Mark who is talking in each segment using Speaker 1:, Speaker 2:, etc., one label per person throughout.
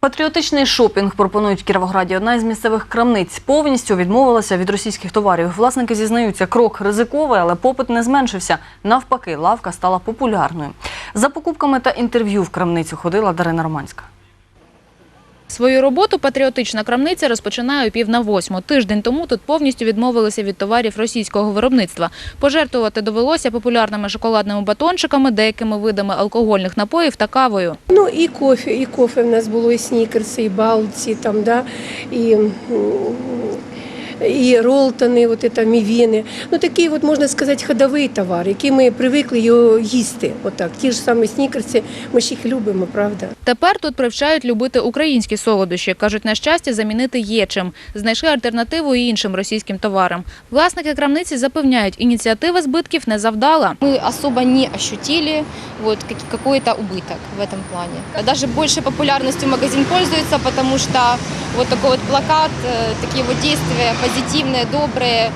Speaker 1: Патріотичний шопінг пропонують Кіровограді. Одна із місцевих крамниць повністю відмовилася від російських товарів. Власники зізнаються, крок ризиковий, але попит не зменшився. Навпаки, лавка стала популярною. За покупками та інтерв'ю в крамницю ходила Дарина Романська.
Speaker 2: Свою роботу патріотична крамниця розпочинає пів на восьму. Тиждень тому тут повністю відмовилися від товарів російського виробництва. Пожертвувати довелося популярними шоколадними батончиками, деякими видами алкогольних напоїв та кавою.
Speaker 3: Ну і кофе, і кофе в нас було, і снікерси, і балці, там, да, і, і ролтони, от это, мівіни. Ну такий, от, можна сказати, ходовий товар, який ми привикли його їсти. Отак. Ті ж самі снікерси, ми ж їх любимо, правда.
Speaker 2: Тепер тут привчають любити українські солодощі. Кажуть, на щастя, замінити є чим. Знайшли альтернативу і іншим російським товарам. Власники крамниці запевняють, ініціатива збитків не завдала.
Speaker 4: мы особо не ощутили вот как- какой-то убыток в этом плане. Даже большей популярностью магазин пользуется, потому что вот такой вот плакат, э, такие вот действия позитивные, добрые,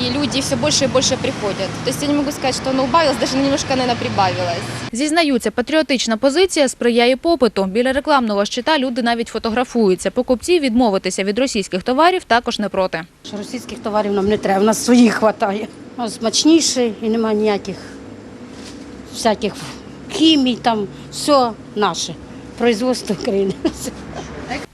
Speaker 4: и люди все больше и больше приходят. То есть я не могу сказать, что оно убавилось, даже немножко, наверное, прибавилось.
Speaker 2: Зізнаються, патріотична позиція сприяє попиту. Біля рекламного щита люди навіть фотографуються. Покупці відмовитися від російських товарів також не проти.
Speaker 5: Що російських товарів нам не треба, у нас своїх вистачає. Смачніше і немає ніяких всяких хімій, там все наше. Производство України.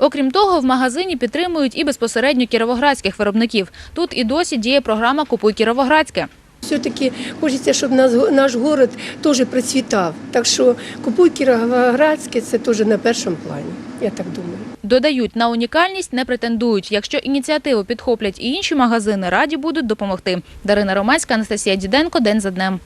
Speaker 2: Окрім того, в магазині підтримують і безпосередньо кіровоградських виробників. Тут і досі діє програма Купуй кіровоградське.
Speaker 3: Все-таки хочеться, щоб наш город теж процвітав. Так що купуй Кіровоградське, це теж на першому плані, я так думаю.
Speaker 2: Додають, на унікальність не претендують. Якщо ініціативу підхоплять і інші магазини, раді будуть допомогти. Дарина Романська, Анастасія Діденко. День за днем.